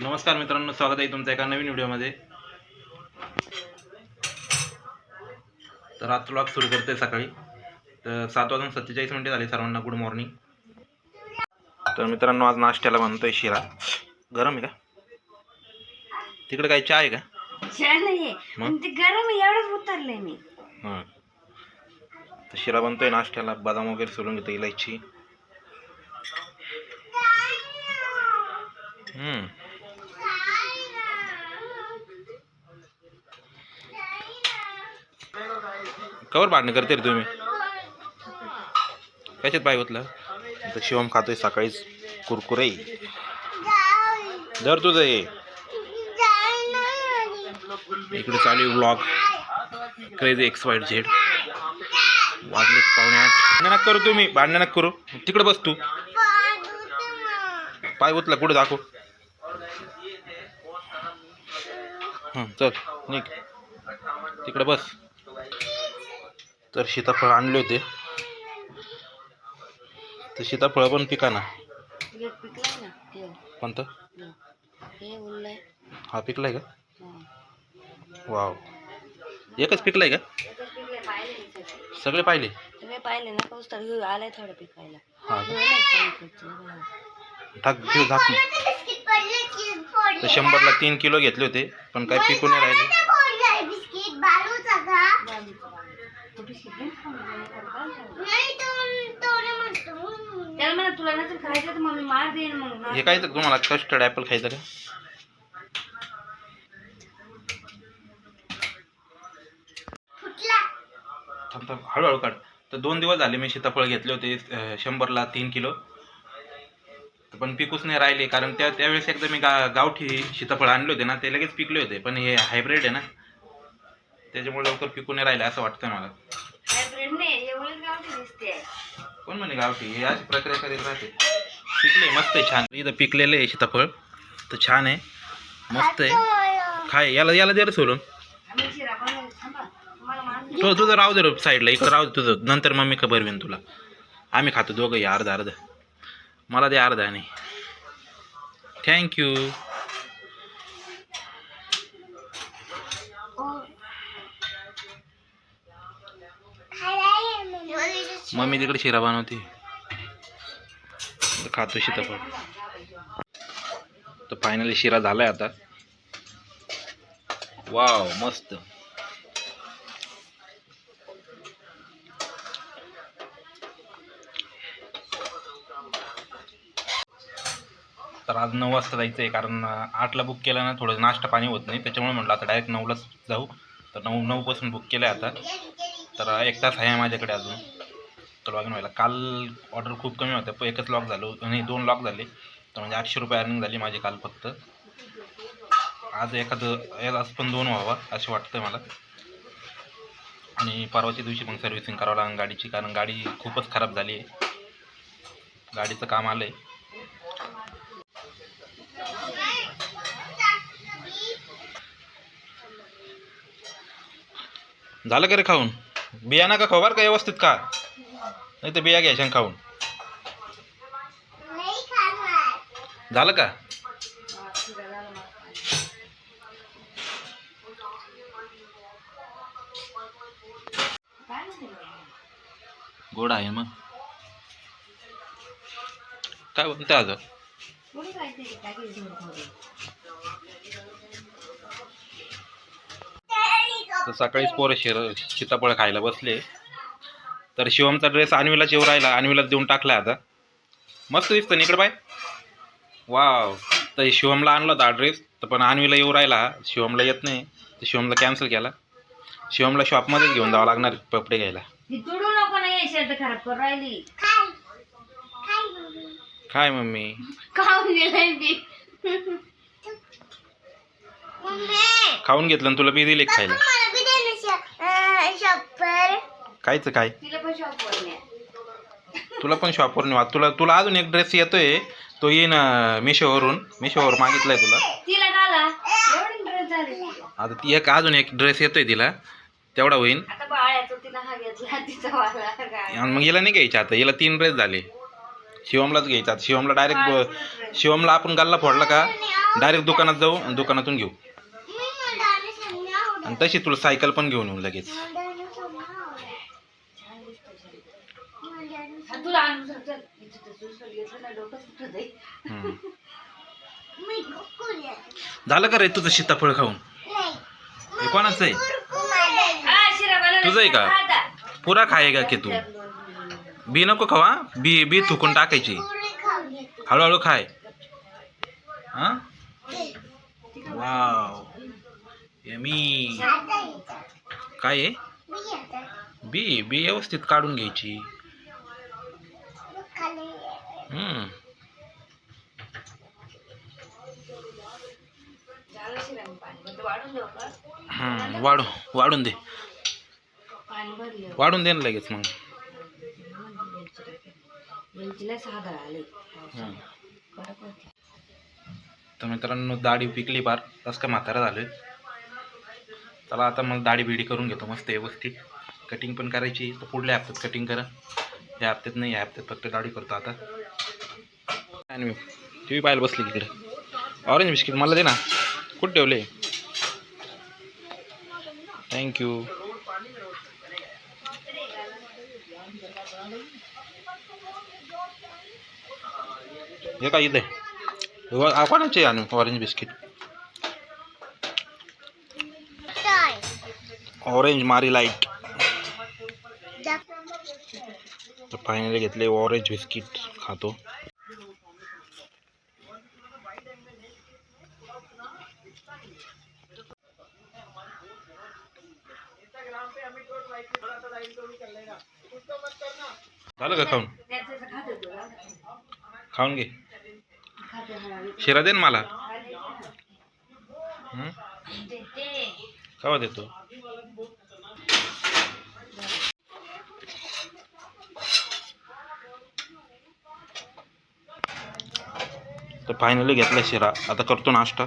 नमस्कार मित्रांनो स्वागत आहे तुमचं एका नवीन व्हिडिओमध्ये. तर आज ब्लॉग सुरू करतोय सकाळी. तर सात वाजून सत्तेचाळीस मिनिटे झाली सर्वांना गुड मॉर्निंग तर मित्रांनो आज नाश्त्याला बनतोय शिरा. गरम आहे का? तिकडे काही चहा आहे का? गरम एवढंच उतरले मी. हां. तर शिरा बनतोय नाश्त्याला बदाम वगैरे सोलून घेतो इलायची. हम्म. कवर भांडणं करते रे तुम्ही. कशात पाय होतलं तर शिवम खातोय सकाळीच कुरकुरे. जर तुझं ये इकडे चालू blog crazy X Y Z वाजले पावणे आठ. भांडण करू तुम्ही. भांडण नका करू. तिकडे बस तू. पाय उतला कुठे दाखव. चल निघ. तिकडे बस. तर सीताफळ आणले होते. तर सीताफळ पण पिका ना. कोणतं? हे हा पिकलाय का. वाव. एकच पिकलाय का? सगळे. पाहिले? पाहिले ना पाऊस तर आलाय थोडं पिकायला. तर शंभरला तीन किलो घेतले होते पण काही पिकून नाही राहिले तो बिस्किट नाही खाऊ दे, नाही तर काय खाऊ? त्याला म्हणा तुला नसेल खायचं तर मार देईन मग. हे काय तर तुम्हाला कस्टर्ड ऍपल खायचं का? थांब थांब हळूहळू काढ. तर दोन दिवस झाले मी सीताफळ घेतले होते अं, शंभरला तीन किलो. तर पण पिकूच नाही राहिले कारण त्या त्यावेळेस एकदा मी गा गावठी सीताफळ आणले होते ना ते लगेच पिकले होते पण हे हायब्रिड आहे ना. त्याच्यामुळे लवकर पिकून नाही राहिले असं वाटतंय मला. नाही कोण म्हणे गावठी? हे अशी प्रक्रिया करीत राहते. पिकले मस्त आहे छान. इथं पिकलेलं आहे सीताफळ. तर छान आहे. मस्त आहे. खाय याला याला दे देईन. तो तुझं राहू दे साईडला. इकडं राहू दे तुझं. नंतर मम्मी का भरवीन तुला. आम्ही खातो दोघंही अर्धा अर्धा. मला दे अर्धा आणि. थँक्यू मम्मी तिकडे शिरा बनवते. खातो सीताफळ. तर फायनली शिरा झालाय आता. वाव मस्त. तर आज नऊ वाजता जायचं आहे कारण आठला बुक केला ना थोडं नाश्ता पाणी होत नाही. त्याच्यामुळे म्हटलं आता डायरेक्ट नऊलाच जाऊ. तर नऊ नऊपासून बुक केलं आहे आता. तर एक तास आहे माझ्याकडे अजून. तर लॉगिन व्हायला. काल ऑर्डर खूप कमी होत्या पण एकच लॉक झालो नाही दोन लॉक झाले. तर म्हणजे आठशे रुपये अर्निंग झाली माझी काल फक्त. आज एखादं आज पण दोन व्हावा असं वाटतं मला. आणि परवाच्या दिवशी मग सर्व्हिसिंग करावं लागेल गाडीची कारण गाडी खूपच खराब झाली आहे. गाडीचं काम आलं आहे झालं का रे खाऊन? बियाणा का खबर का व्यवस्थित का नाही तर बिया घ्यायच्या खाऊन. झालं का? गोड आहे मग. काय म्हणते आज? सकाळीच पोरं शिर सीताफळ खायला बसले. तर शिवमचा ड्रेस अन्वीला येऊ राहिला. अन्वीला देऊन टाकला आता. मस्त दिसतं ना इकडे बाय वाव तर शिवमला आणला होता ड्रेस तर पण अन्वीला येऊ राहिला शिवमला येत नाही. तर शिवमला कॅन्सल केला. शिवमला शॉपमध्येच घेऊन जावं लागणार कपडे घ्यायला. तुडू नको ना शर्ट खराब करून राहिली. काय? मम्मी? खाऊन गेलाय मी. खाऊन घेतलं आणि तुला बी दिले खायला. कायचं काय? तिला पण शॉप वर तुला पण शॉपवर नेवा तुला तुला अजून एक ड्रेस येतोय. तो येईन मिशोवरून. मिशोवर मागितलाय तुला. तिला घाला. एवढी ड्रेस झाली आता ती एक अजून एक ड्रेस येतोय तिला. तेवढा होईन. आता बाळ्याचं तिला हा घेतला तिचा वाला काय आणि मग हिला नाही घ्यायच्या आता. हिला तीन ड्रेस झाले. शिवमलाच घ्यायचा आता. शिवमला डायरेक्ट शिवमला आपण गल्ला फोडला का? डायरेक्ट दुकानात जाऊ आणि दुकानातून घेऊ. आणि तशी तुला सायकल पण घेऊन येऊ लगेच हा, तुला आणून सर चल. झालं का रे तुझं सीताफळ खाऊन? हे कोणाचं आहे? शिरा बनवला. तुझं आहे का? पुरा खायगा की तू? बी नको खावा बी बी थुकून टाकायची. हळूहळू खाय. हा? वाव. यमी. काय आहे? बी बी व्यवस्थित काढून घ्यायची हम्म हम्म वाढू वाढून दे. वाढून दे ना लगेच मग. तर मित्रांनो दाढी पिकली पार कसं काय म्हातारा झालं चला आता मग दाढी बिडी करून घेतो मस्त व्यवस्थित. कटिंग पण करायची तर पुढल्या हप्त्यात कटिंग करा. या हप्त्यात नाही या हप्त्यात फक्त दाढी करतो आता. आणि मी टी व्ही पाहायला बसली तिकडे ऑरेंज बिस्किट मला दे ना. कुठे ठेवले? थँक्यू हे काय इथे? कोणाचे आणू? Orange biscuit orange Marie light तर फायनली घेतले ऑरेंज बिस्किट खातो. झालं का खाऊन? खाऊन घे. शिरा दे ना मला. खावा देतो. तर फायनली घेतला शिरा. आता करतो नाश्ता.